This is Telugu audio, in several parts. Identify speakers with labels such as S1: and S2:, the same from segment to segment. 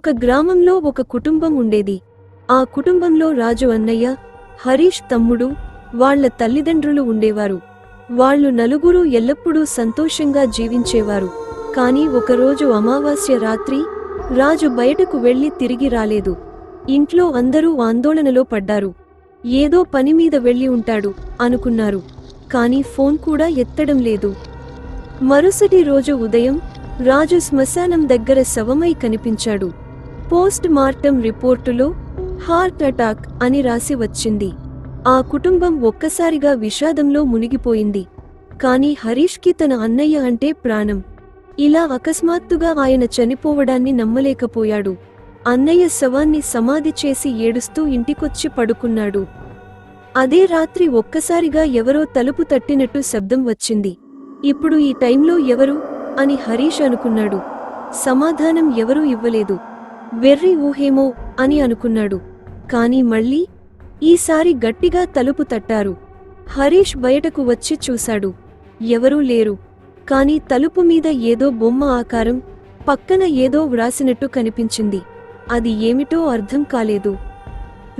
S1: ఒక గ్రామంలో ఒక కుటుంబం ఉండేది. ఆ కుటుంబంలో రాజు అన్నయ్య హరీష్ తమ్ముడు వాళ్ళ తల్లిదండ్రులు ఉండేవారు. వాళ్ళు నలుగురు ఎల్లప్పుడూ సంతోషంగా జీవించేవారు. కాని ఒకరోజు అమావాస్య రాత్రి రాజు బయటకు వెళ్ళి తిరిగి రాలేదు. ఇంట్లో అందరూ ఆందోళనలో పడ్డారు. ఏదో పనిమీద వెళ్ళి ఉంటాడు అనుకున్నారు. కాని ఫోన్ కూడా ఎత్తడం లేదు. మరుసటి రోజు ఉదయం రాజు శ్మశానం దగ్గర శవమై కనిపించాడు. పోస్ట్ మార్టం రిపోర్టులో హార్ట్ అటాక్ అని రాసి వచ్చింది. ఆ కుటుంబం ఒక్కసారిగా విషాదంలో మునిగిపోయింది. కాని హరీష్కి తన అన్నయ్య అంటే ప్రాణం. ఇలా అకస్మాత్తుగా ఆయన చనిపోవడాన్ని నమ్మలేకపోయాడు. అన్నయ్య శవాన్ని సమాధి చేసి ఏడుస్తూ ఇంటికొచ్చి పడుకున్నాడు. అదే రాత్రి ఒక్కసారిగా ఎవరో తలుపు తట్టినట్టు శబ్దం వచ్చింది. ఇప్పుడు ఈ టైంలో ఎవరు? అని హరీష్ అనుకున్నాడు. సమాధానం ఎవరూ ఇవ్వలేదు. వెర్రి ఊహేమో అని అనుకున్నాడు. కాని మళ్ళీ ఈసారి గట్టిగా తలుపు తట్టారు. హరీష్ బయటకు వచ్చి చూశాడు. ఎవరూ లేరు. కాని తలుపు మీద ఏదో బొమ్మ ఆకారం పక్కన ఏదో వ్రాసినట్టు కనిపించింది. అది ఏమిటో అర్థం కాలేదు.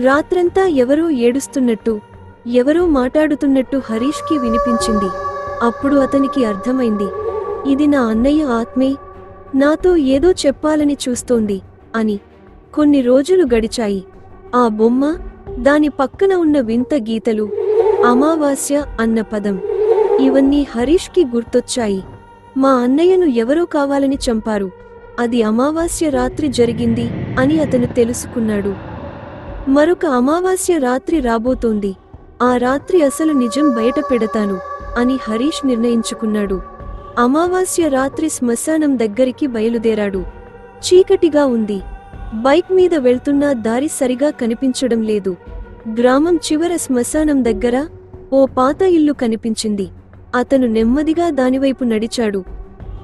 S1: రాత్రంతా ఎవరో ఏడుస్తున్నట్టు ఎవరో మాట్లాడుతున్నట్టు హరీష్కి వినిపించింది. అప్పుడు అతనికి అర్థమైంది. ఇది నా అన్నయ్య ఆత్మే. నాతో ఏదో చెప్పాలని చూస్తోంది. అని కొన్ని రోజులు గడిచాయి. ఆ బొమ్మ దాని పక్కన ఉన్న వింత గీతలు అమావాస్య అన్న పదం ఇవన్నీ హరీష్కి గుర్తొచ్చాయి. మా అన్నయ్యను ఎవరో కావాలని చంపారు. అది అమావాస్య రాత్రి జరిగింది అని అతను తెలుసుకున్నాడు. మరొక అమావాస్య రాత్రి రాబోతోంది. ఆ రాత్రి అసలు నిజం బయట పెడతాను అని హరీష్ నిర్ణయించుకున్నాడు. అమావాస్య రాత్రి శ్మశానం దగ్గరికి బయలుదేరాడు. చీకటిగా ఉంది. బైక్ మీద వెళ్తున్నా దారి సరిగా కనిపించడం లేదు. గ్రామం చివర శ్మశానం దగ్గర ఓ పాత ఇల్లు కనిపించింది. అతను నెమ్మదిగా దానివైపు నడిచాడు.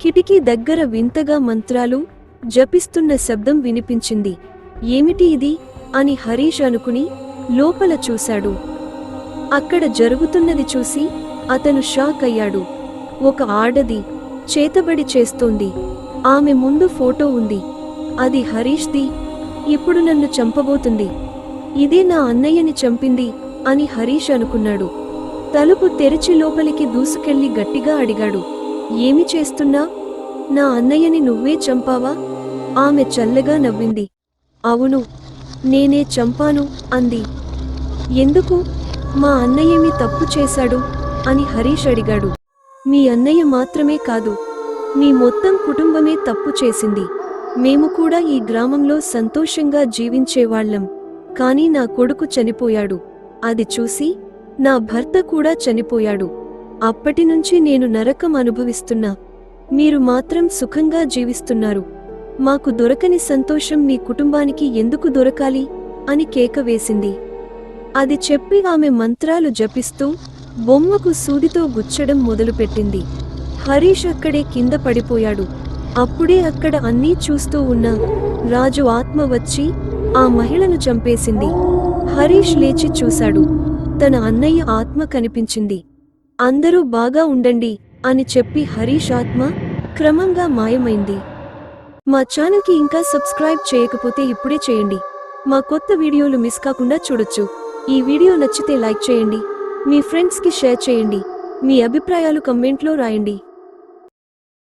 S1: కిటికీ దగ్గర వింతగా మంత్రాలు జపిస్తున్న శబ్దం వినిపించింది. ఏమిటి ఇది? అని హరీష్ అనుకుని లోపల చూశాడు. అక్కడ జరుగుతున్నది చూసి అతను షాక్ అయ్యాడు. ఒక ఆడది చేతబడి చేస్తోంది. ఆమె ముందు ఫోటో ఉంది. అది హరీష్ది. ఇప్పుడు నన్ను చంపబోతుంది. ఇదే నా అన్నయ్యని చంపింది అని హరీష్ అనుకున్నాడు. తలుపు తెరిచి లోపలికి దూసుకెళ్ళి గట్టిగా అడిగాడు. ఏమి చేస్తున్నా? నా అన్నయ్యని నువ్వే చంపావా? ఆమె చల్లగా నవ్వింది. అవును నేనే చంపాను అంది. ఎందుకు? మా అన్నయ్యేమి తప్పు చేశాడు? అని హరీష్ అడిగాడు. మీ అన్నయ్య మాత్రమే కాదు మీ మొత్తం కుటుంబమే తప్పు చేసింది. మేము కూడా ఈ గ్రామంలో సంతోషంగా జీవించేవాళ్ళం కానీ నా కొడుకు చనిపోయాడు. అది చూసి నా భర్త కూడా చనిపోయాడు. అప్పటినుంచి నేను నరకం అనుభవిస్తున్నా. మీరు మాత్రం సుఖంగా జీవిస్తున్నారు. మాకు దొరకని సంతోషం మీ కుటుంబానికి ఎందుకు దొరకాలి? అని కేక వేసింది. అది చెప్పి ఆమె మంత్రాలు జపిస్తూ బొమ్మకు సూదితో గుచ్చడం మొదలుపెట్టింది. హరీష్ అక్కడే కింద పడిపోయాడు. అప్పుడే అక్కడ అన్నీ చూస్తూ ఉన్న రాజు ఆత్మ వచ్చి ఆ మహిళను చంపేసింది. హరీష్ లేచి చూశాడు. తన అన్నయ్య ఆత్మ కనిపించింది. అందరూ బాగా ఉండండి అని చెప్పి హరీష్ ఆత్మ క్రమంగా మాయమైంది. మా ఛానల్కి ఇంకా సబ్స్క్రైబ్ చేయకపోతే ఇప్పుడే చేయండి. మా కొత్త వీడియోలు మిస్ కాకుండా చూడొచ్చు. ఈ వీడియో నచ్చితే లైక్ చేయండి. మీ ఫ్రెండ్స్కి షేర్ చేయండి. మీ అభిప్రాయాలు కమెంట్లో రాయండి.